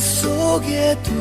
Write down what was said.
속에도